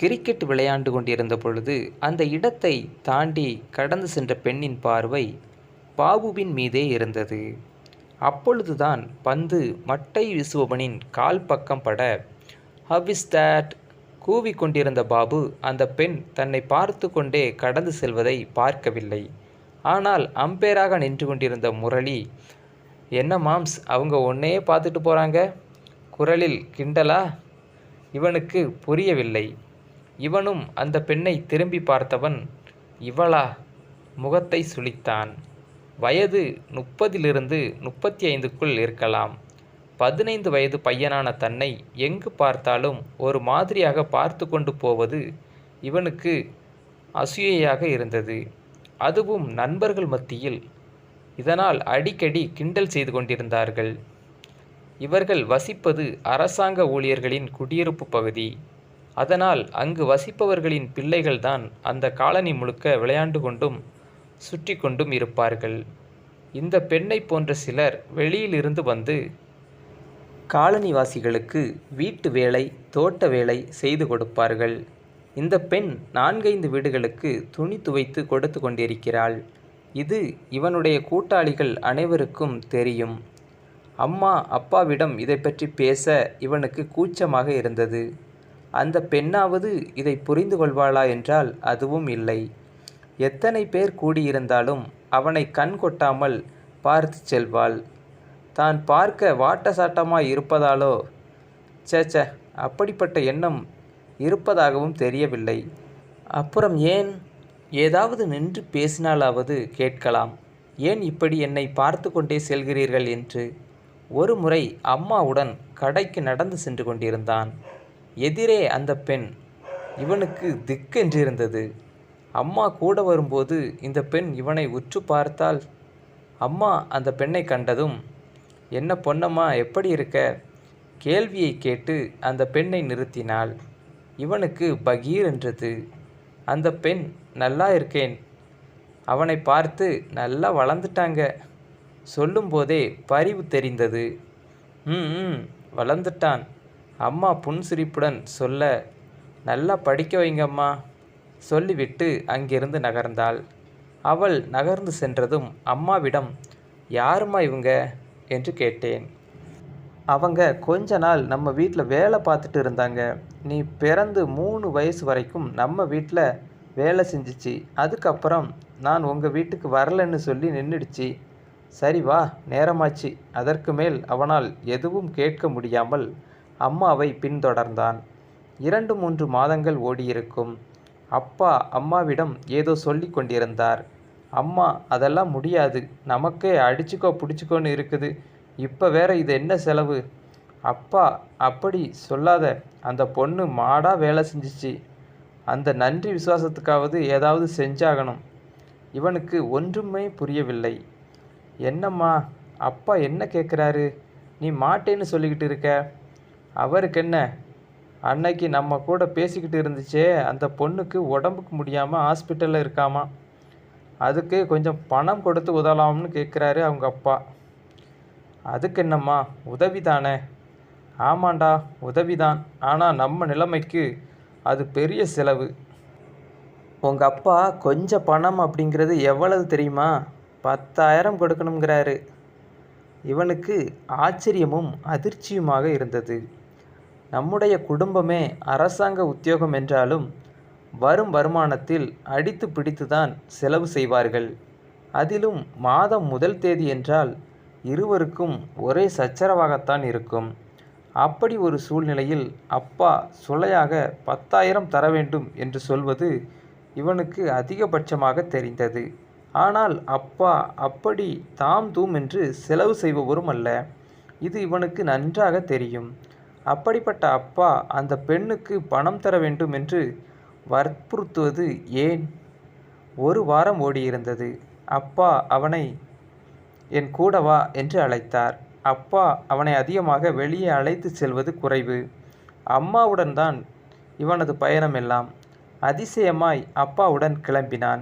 Cricket விளையாண்டு கொண்டிருந்த பொழுது அந்த இடத்தை தாண்டி கடந்து சென்ற பெண்ணின் பார்வை பாபுவின் மீதே இருந்தது. அப்பொழுதுதான் பந்து மட்டை விசுவபனின் கால் பக்கம் பட ஹவ் இஸ் தட் கூவிக்கொண்டிருந்த பாபு அந்த பெண் தன்னை பார்த்து கொண்டே கடந்து செல்வதை பார்க்கவில்லை. ஆனால் அம்பேராக நின்று கொண்டிருந்த முரளி என்ன மாம்ஸ் அவங்க ஒன்னையே பார்த்துட்டு போகிறாங்க குரலில் கிண்டலா? இவனுக்கு புரியவில்லை. இவனும் அந்த பெண்ணை திரும்பி பார்த்தவன் இவளா முகத்தை சுளித்தான். வயது முப்பதிலிருந்து முப்பத்தி ஐந்துக்குள் இருக்கலாம். பதினைந்து வயது பையனான தன்னை எங்கு பார்த்தாலும் ஒரு மாதிரியாக பார்த்து கொண்டு போவது இவனுக்கு அசூயையாக இருந்தது. அதுவும் நண்பர்கள் மத்தியில். இதனால் அடிக்கடி கிண்டல் செய்து கொண்டிருந்தார்கள். இவர்கள் வசிப்பது அரசாங்க ஊழியர்களின் குடியிருப்பு பகுதி. அதனால் அங்கு வசிப்பவர்களின் பிள்ளைகள்தான் அந்த காலனி முழுக்க விளையாண்டு கொண்டும் சுற்றி கொண்டும் இருப்பார்கள். இந்த பெண்ணை போன்ற சிலர் வெளியிலிருந்து வந்து காலனிவாசிகளுக்கு வீட்டு வேலை தோட்ட வேலை செய்து கொடுப்பார்கள். இந்த பெண் நான்கைந்து வீடுகளுக்கு துணி துவைத்து கொடுத்து கொண்டிருக்கிறாள். இது இவனுடைய கூட்டாளிகள் அனைவருக்கும் தெரியும். அம்மா அப்பாவிடம் இதை பற்றி பேச இவனுக்கு கூச்சமாக இருந்தது. அந்த பெண்ணாவது இதை புரிந்து கொள்வாளா என்றால் அதுவும் இல்லை. எத்தனை பேர் கூடியிருந்தாலும் அவனை கண் கொட்டாமல் பார்த்து செல்வாள். தான் பார்க்க வாட்டசாட்டமாக இருப்பதாலோ? சேச்ச அப்படிப்பட்ட எண்ணம் இருப்பதாகவும் தெரியவில்லை. அப்புறம் ஏன்? ஏதாவது நின்று பேசினாலாவது கேட்கலாம். ஏன் இப்படி என்னை பார்த்து கொண்டே செல்கிறீர்கள் என்று? ஒரு முறை அம்மாவுடன் கடைக்கு நடந்து சென்று கொண்டிருந்தான். எதிரே அந்த பெண். இவனுக்கு திக்கென்றிருந்தது அம்மா கூட வரும்போது இந்த பெண் இவனை உற்று பார்த்தால் அம்மா அந்த பெண்ணை கண்டதும் என்ன பொன்னம்மா எப்படி இருக்க? கேள்வியை கேட்டு அந்த பெண்ணை நிறுத்தினாள். இவனுக்கு பகீர் என்றது. அந்த பெண் நல்லா இருக்கேன். அவனை பார்த்து நல்லா வளர்ந்துட்டாங்க. சொல்லும்போதே பரிவு தெரிந்தது. ம் ம் வளர்ந்துட்டான். அம்மா புன்சிரிப்புடன் சொல்ல நல்லா படிக்க வைங்கம்மா. சொல்லிவிட்டு அங்கிருந்து நகர்ந்தாள். அவள் நகர்ந்து சென்றதும் அம்மாவிடம் யாரும்மா இவங்க? என்று கேட்டேன். அவங்க கொஞ்ச நாள் நம்ம வீட்டில் வேலை பார்த்துட்டு இருந்தாங்க. நீ பிறந்து மூணு வயசு வரைக்கும் நம்ம வீட்டில் வேலை செஞ்சிச்சு. அதுக்கப்புறம் நான் உங்கள் வீட்டுக்கு வரலன்னு சொல்லி நின்றுடுச்சு சரி வா நேரமாச்சு. அதற்கு மேல் அவனால் எதுவும் கேட்க முடியாமல் அம்மாவை பின்தொடர்ந்தான். இரண்டு மூன்று மாதங்கள் ஓடியிருக்கும். அப்பா அம்மாவிடம் ஏதோ சொல்லி கொண்டிருந்தார். அம்மா அதெல்லாம் முடியாது. நமக்கே அடிச்சுக்கோ பிடிச்சிக்கோன்னு இருக்குது. இப்போ வேற இது என்ன செலவு? அப்பா அப்படி சொல்லாத. அந்த பொண்ணு மாடாக வேலை செஞ்சிச்சு. அந்த நன்றி விசுவாசத்துக்காவது ஏதாவது செஞ்சாகணும். இவனுக்கு ஒன்றுமே புரியவில்லை. என்னம்மா அப்பா என்ன கேட்குறாரு நீ மாட்டேன்னு சொல்லிக்கிட்டு இருக்க. அவருக்கு என்ன அன்னைக்கு நம்ம கூட பேசிக்கிட்டு இருந்துச்சே அந்த பொண்ணுக்கு உடம்புக்கு முடியாமல் ஹாஸ்பிட்டலில் இருக்காமா? அதுக்கு கொஞ்சம் பணம் கொடுத்து உதவலாம்னு கேட்குறாரு அவங்க அப்பா. அதுக்கு என்னம்மா உதவி தானே ஆமாண்டா உதவிதான். ஆனால் நம்ம நிலைமைக்கு அது பெரிய செலவு. உங்கள் அப்பா கொஞ்சம் பணம் அப்படிங்கிறது எவ்வளவு தெரியுமா? பத்தாயிரம் கொடுக்கணுங்கிறாரு இவனுக்கு ஆச்சரியமும் அதிர்ச்சியுமாக இருந்தது. நம்முடைய குடும்பமே அரசாங்க உத்தியோகம் என்றாலும் வரும் வருமானத்தில் அடித்து பிடித்துதான் செலவு செய்வார்கள். அதிலும் மாதம் முதல் தேதி என்றால் இருவருக்கும் ஒரே சச்சரவாகத்தான் இருக்கும். அப்படி ஒரு சூழ்நிலையில் அப்பா சுளையாக பத்தாயிரம் தர வேண்டும் என்று சொல்வது இவனுக்கு அதிகபட்சமாக தெரிந்தது. ஆனால் அப்பா அப்படி தாம் தூம் என்று செலவு செய்பவரும் அல்ல. இது இவனுக்கு நன்றாக தெரியும். அப்படிப்பட்ட அப்பா அந்த பெண்ணுக்கு பணம் தர வேண்டும் என்று வற்புறுத்துவது ஏன்? ஒரு வாரம் ஓடியிருந்தது. அப்பா அவனை என் கூட வா என்று அழைத்தார். அப்பா அவனை அதிகமாக வெளியே அழைத்து செல்வது குறைவு. அம்மாவுடன் தான் இவனது பயணம் எல்லாம். அதிசயமாய் அப்பாவுடன் கிளம்பினான்.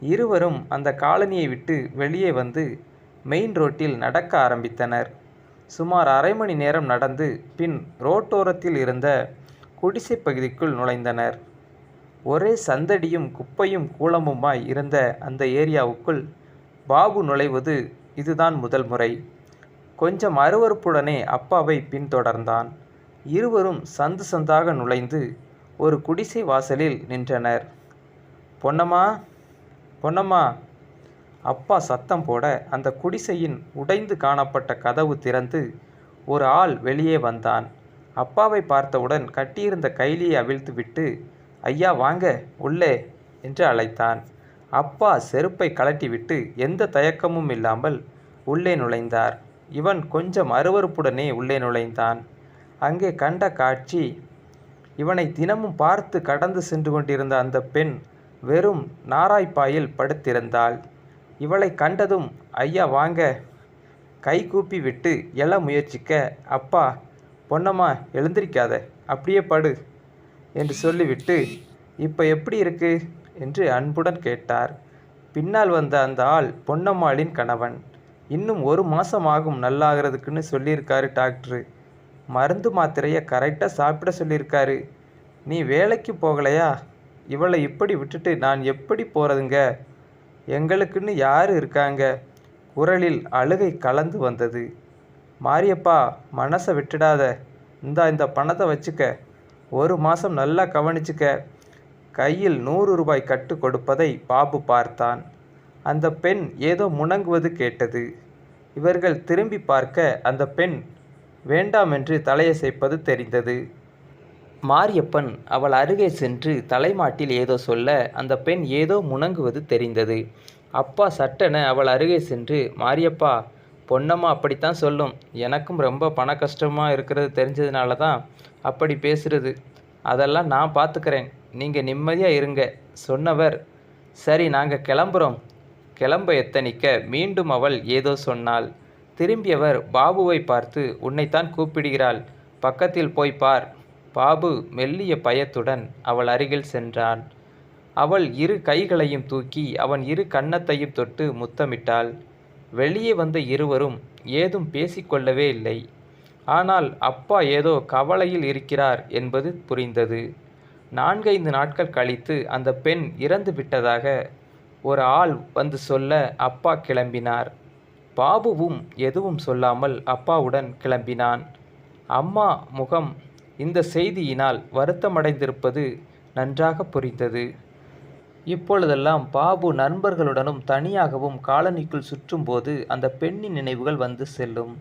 இருவரும் அந்த காலனியை விட்டு வெளியே வந்து மெயின் ரோட்டில் நடக்க ஆரம்பித்தனர். சுமார் அரை மணி நேரம் நடந்து பின் ரோட்டோரத்தில் இருந்த குடிசை பகுதிக்குள் நுழைந்தனர். ஒரே சந்தடியும் குப்பையும் கூலமுமாய் இருந்த அந்த ஏரியாவுக்குள் பாபு நுழைவது இதுதான் முதல் முறை. கொஞ்சம் அருவருப்புடனே அப்பாவை பின்தொடர்ந்தான். இருவரும் சந்து சந்தாக நுழைந்து ஒரு குடிசை வாசலில் நின்றனர். பொன்னம்மா பொன்னம்மா அப்பா சத்தம் போட அந்த குடிசையின் உடைந்து காணப்பட்ட கதவு திறந்து ஒரு ஆள் வெளியே வந்தான். அப்பாவை பார்த்தவுடன் கட்டியிருந்த கைலியை அவிழ்த்துவிட்டு ஐயா வாங்க உள்ளே என்று அழைத்தான். அப்பா செருப்பை கழட்டிவிட்டு எந்த தயக்கமும் இல்லாமல் உள்ளே நுழைந்தார். இவன் கொஞ்சம் அருவருப்புடனே உள்ளே நுழைந்தான். அங்கே கண்ட காட்சி இவனை தினமும் பார்த்து கடந்து சென்று கொண்டிருந்த அந்த பெண் வெறும் நாராய்ப்பாயில் படுத்திருந்தாள். இவளை கண்டதும் ஐயா வாங்க. கை கூப்பி விட்டு எழ முயற்சிக்க. அப்பா பொன்னம்மா எழுந்திருக்காத. அப்படியே படு. என்று சொல்லிவிட்டு இப்போ எப்படி இருக்கு? என்று அன்புடன் கேட்டார். பின்னால் வந்த அந்த ஆள் பொன்னம்மாளின் கணவன். இன்னும் ஒரு மாதம் ஆகும் நல்லாகிறதுக்குன்னு சொல்லியிருக்காரு டாக்டரு. மருந்து மாத்திரையை கரெக்டாக சாப்பிட சொல்லியிருக்காரு. நீ வேலைக்கு போகலையா? இவளை இப்படி விட்டுட்டு நான் எப்படி போகிறதுங்க எங்களுக்குன்னு யார் இருக்காங்க? குரலில் அழுகை கலந்து வந்தது. மாரியப்பா மனசை விட்டுடாத. இந்தா இந்த பணத்தை வச்சுக்க. ஒரு மாதம் நல்லா கவனிச்சுக்க. கையில் நூறு ரூபாய் கட்டு கொடுப்பதை பாபு பார்த்தான். அந்த பெண் ஏதோ முணங்குவது கேட்டது. இவர்கள் திரும்பி பார்க்க அந்த பெண் வேண்டாம் என்று தலையசைப்பது தெரிந்தது. மாரியப்பன் அவள் அருகே சென்று தலைமாட்டில் ஏதோ சொல்ல அந்த பெண் ஏதோ முணங்குவது தெரிந்தது. அப்பா சட்டென அவள் அருகே சென்று மாரியப்பா பொன்னம்மா அப்படித்தான் சொல்லும். எனக்கும் ரொம்ப பண கஷ்டமாக இருக்கிறது தெரிஞ்சதுனால தான் அப்படி பேசுறது. அதெல்லாம் நான் பார்த்துக்கிறேன் நீங்கள் நிம்மதியாக இருங்க சொன்னவர். சரி நாங்கள் கிளம்புறோம். கிளம்ப எத்தனிக்க? மீண்டும் அவள் ஏதோ சொன்னாள். திரும்பியவர் பாபுவை பார்த்து உன்னைத்தான் கூப்பிடுகிறாள். பக்கத்தில் போய் பார். பாபு மெல்லிய பயத்துடன் அவள் அருகில் சென்றான் அவள் இரு கைகளையும் தூக்கி அவன் இரு கன்னத்தையும் தொட்டு முத்தமிட்டாள். வெளியே வந்த இருவரும் ஏதும் பேசிக்கொள்ளவே இல்லை. ஆனால் அப்பா ஏதோ கவலையில் இருக்கிறார் என்பது புரிந்தது. நான்கைந்து நாட்கள் கழித்து அந்த பெண் இறந்து விட்டதாக ஒரு ஆள் வந்து சொல்ல அப்பா கிளம்பினார். பாபுவும் எதுவும் சொல்லாமல் அப்பாவுடன் கிளம்பினான். அம்மா முகம் இந்த செய்தியினால் வருத்தமடைந்திருப்பது நன்றாக புரிந்தது. இப்பொழுதெல்லாம் பாபு நண்பர்களுடனும் தனியாகவும் காலனிக்குள் சுற்றும்போது அந்த பெண்ணின் நினைவுகள் வந்து செல்லும்.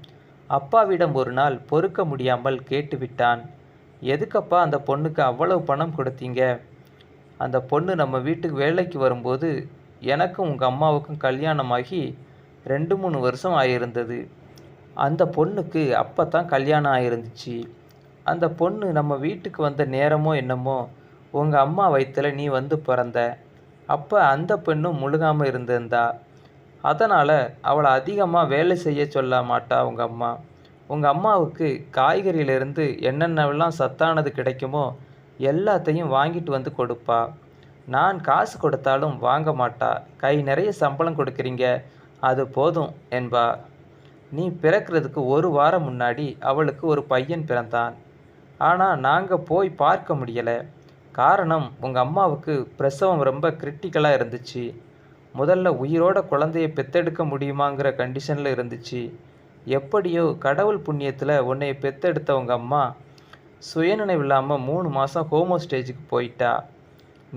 அப்பாவிடம் ஒரு நாள் பொறுக்க முடியாமல் கேட்டுவிட்டான். எதுக்கப்பா அந்த பொண்ணுக்கு அவ்வளவு பணம் கொடுத்தீங்க? அந்த பொண்ணு நம்ம வீட்டுக்கு வேலைக்கு வரும்போது எனக்கும் உங்கள் அம்மாவுக்கும் கல்யாணமாகி ரெண்டு மூணு வருஷம் ஆகியிருந்தது அந்த பொண்ணுக்கு அப்போ தான் கல்யாணம் ஆகிருந்துச்சு அந்த பொண்ணு நம்ம வீட்டுக்கு வந்த நேரமோ என்னமோ உங்கள் அம்மா வயிற்றில் நீ வந்து பிறந்த. அப்போ அந்த பெண்ணும் முழுகாமல் இருந்திருந்தா. அதனால் அவளை அதிகமாக வேலை செய்ய சொல்ல மாட்டா உங்கள் அம்மா. உங்கள் அம்மாவுக்கு காய்கறியிலேருந்து என்னென்னலாம் சத்தானது கிடைக்குமோ எல்லாத்தையும் வாங்கிட்டு வந்து கொடுப்பா. நான் காசு கொடுத்தாலும் வாங்க மாட்டா. கை நிறைய சம்பளம் கொடுக்குறீங்க. அது போதும் என்பா. நீ பிறக்கிறதுக்கு ஒரு வாரம் முன்னாடி அவளுக்கு ஒரு பையன் பிறந்தான். ஆனால் நாங்கள் போய் பார்க்க முடியலை. காரணம் உங்கள் அம்மாவுக்கு பிரசவம் ரொம்ப கிரிட்டிக்கலாக இருந்துச்சு. முதல்ல உயிரோட குழந்தைய பெத்தெடுக்க முடியுமாங்கிற கண்டிஷனில் இருந்துச்சு. எப்படியோ கடவுள் புண்ணியத்தில் உன்னைய பெத்தெடுத்த உங்கள் அம்மா சுயநினைவு இல்லாமல் மூணு மாதம் ஹோமோ ஸ்டேஜுக்கு போயிட்டா.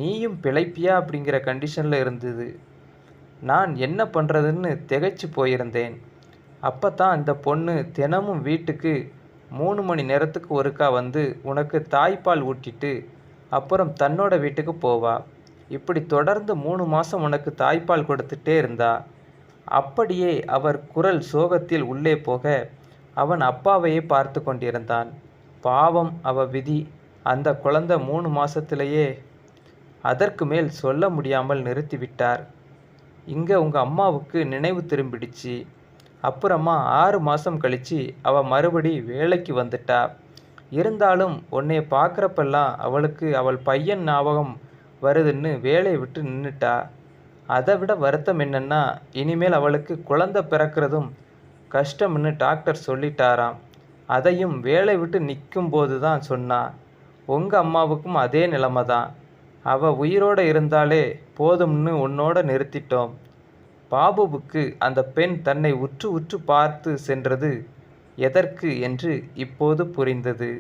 நீயும் பிழைப்பியா அப்படிங்கிற கண்டிஷனில் இருந்தது. நான் என்ன பண்ணுறதுன்னு திகைச்சு போயிருந்தேன். அப்போ தான் இந்த பொண்ணு தினமும் வீட்டுக்கு மூணு மணி நேரத்துக்கு ஒருக்கா வந்து உனக்கு தாய்ப்பால் ஊட்டிட்டு அப்புறம் தன்னோட வீட்டுக்கு போவா. இப்படி தொடர்ந்து மூணு மாதம் உனக்கு தாய்ப்பால் கொடுத்துட்டே இருந்தா. அப்படியே அவர் குரல் சோகத்தில் உள்ளே போக அவன் அப்பாவையே பார்த்து கொண்டிருந்தான். பாவம் அவ விதி. அந்த குழந்தை மூணு மாசத்திலேயே அதற்கு மேல் சொல்ல முடியாமல் நிறுத்திவிட்டார். இங்கே உங்கள் அம்மாவுக்கு நினைவு திரும்பிடுச்சு. அப்புறமா ஆறு மாதம் கழித்து அவள் மறுபடி வேலைக்கு வந்துட்டா. இருந்தாலும் உன்னை பார்க்குறப்பெல்லாம் அவளுக்கு அவள் பையன் ஞாபகம் வருதுன்னு வேலையை விட்டு நின்றுட்டா அதை விட வருத்தம் என்னன்னா இனிமேல் அவளுக்கு குழந்தை பிறக்கிறதும் கஷ்டம்னு டாக்டர் சொல்லிட்டாராம். அதையும் வேலை விட்டு நிற்கும் போது தான் சொன்னா. உங்கள் அம்மாவுக்கும் அதே நிலைமை தான் அவள் உயிரோட இருந்தாலே போதும்னு உன்னோட நிறுத்திட்டோம். பாபுவுக்கு அந்த பெண் தன்னை உற்று உற்று பார்த்து சென்றது எதற்கு என்று இப்போது புரிந்தது.